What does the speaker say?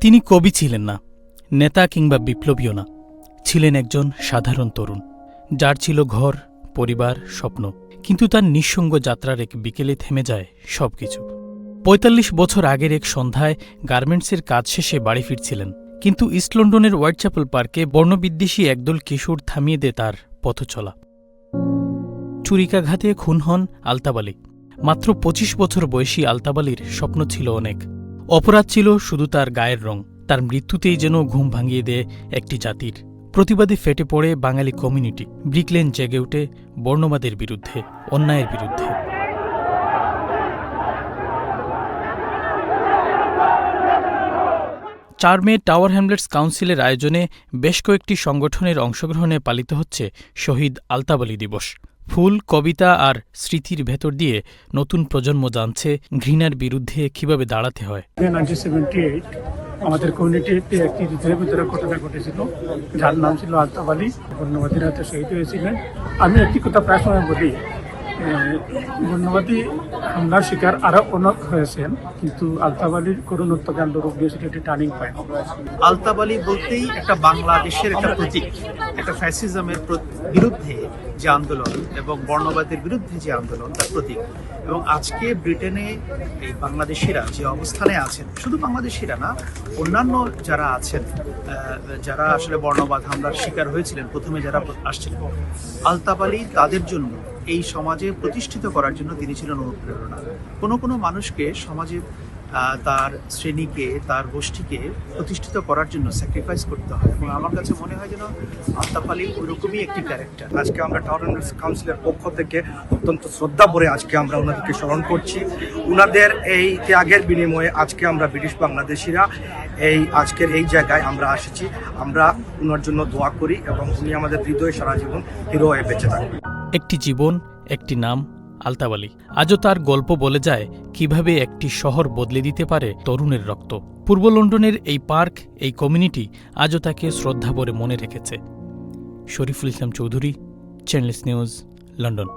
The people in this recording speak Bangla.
তিনি কবি ছিলেন না, নেতা কিংবা বিপ্লবীও না, ছিলেন একজন সাধারণ তরুণ, যার ছিল ঘর, পরিবার, স্বপ্ন, কিন্তু তার নিঃসঙ্গ যাত্রার এক বিকেলে থেমে যায় সবকিছু। পঁয়তাল্লিশ বছর আগের এক সন্ধ্যায় গার্মেন্টসের কাজ শেষে বাড়ি ফিরছিলেন, কিন্তু ইস্ট লন্ডনের হোয়াইটচ্যাপেল পার্কে বর্ণবিদ্বেষী একদল কিশোর থামিয়ে দেয় তার পথচলা। চুরিকাঘাতে খুন হন আলতাবালি। মাত্র পঁচিশ বছর বয়সী আলতাবালির স্বপ্ন ছিল অনেক। অপরাধ ছিল শুধু তার গায়ের রং, তার মৃত্যুতেই যেন ঘুম ভাঙিয়ে দেয় একটি জাতির। প্রতিবাদে ফেটে পড়ে বাঙালি কমিউনিটি, ব্রিকলেন জেগে উঠে বর্ণবাদের বিরুদ্ধে, অন্যায়ের বিরুদ্ধে। চার মে টাওয়ার হ্যামলেটস কাউন্সিলের আয়োজনে বেশ কয়েকটি সংগঠনের অংশগ্রহণে পালিত হচ্ছে শহীদ আলতাবালি দিবস। ফুল, কবিতা আর স্মৃতির ভেতর দিয়ে নতুন প্রজন্ম জানছে ঘৃণার বিরুদ্ধে কীভাবে দাঁড়াতে হয়। আমাদের কমিউনিটিতে একটি ভিতরে ঘটনা ঘটেছিল, যার নাম ছিল আলতাফ আলী বর্ণবাদীর হাতে শহীদ হয়েছিলেন। আমি একটি কথা প্রায় সময় বলি। বর্ণবাদী হামলার শিকার আরও অনেক হয়েছেন, কিন্তু আলতাফ আলীর করুণ হত্যাকাণ্ড রূপ দিয়েছিল একটি টার্নিং পয়েন্ট আলতাব আলী বলতেই একটা বাংলাদেশের একটা প্রতীক, একটা ফ্যাসিজমের বিরুদ্ধে যে আন্দোলন এবং বর্ণবাদের বিরুদ্ধে যে আন্দোলন তার প্রতীক। এবং আজকে ব্রিটেনে এই বাংলাদেশিরা যে অবস্থানে আছেন, শুধু বাংলাদেশিরা না, অন্যান্য যারা আছেন যারা আসলে বর্ণবাদ হামলার শিকার হয়েছিলেন, প্রথমে যারা আসছিলেন আলতাব আলী তাদের জন্য এই সমাজে প্রতিষ্ঠিত করার জন্য তিনি ছিলেন অনুপ্রেরণা। কোনো কোনো মানুষকে সমাজে তার শ্রেণীকে, তার গোষ্ঠীকে প্রতিষ্ঠিত করার জন্য স্যাক্রিফাইস করতে হয় এবং আমার কাছে মনে হয় যেন আলতাফ আলী ওরকমই একটি ক্যারেক্টার আজকে আমরা টাউন কাউন্সিলের পক্ষ থেকে অত্যন্ত শ্রদ্ধা ভরে আজকে আমরা ওনাদেরকে স্মরণ করছি। ওনাদের এই ত্যাগের বিনিময়ে আজকে আমরা ব্রিটিশ বাংলাদেশিরা এই আজকের এই জায়গায় আমরা এসেছি আমরা ওনার জন্য দোয়া করি এবং উনি আমাদের হৃদয়ে সারা জীবন হিরো হয়ে বেঁচে থাকবেন একটি জীবন, একটি নাম, আলতাবালি। আজও তার গল্প বলে যায় কীভাবে একটি শহর বদলে দিতে পারে তরুণের রক্ত। পূর্ব লন্ডনের এই পার্ক, এই কমিউনিটি আজও তাকে শ্রদ্ধা ভরে মনে রেখেছে। Shariful Islam Chowdhury channel S news London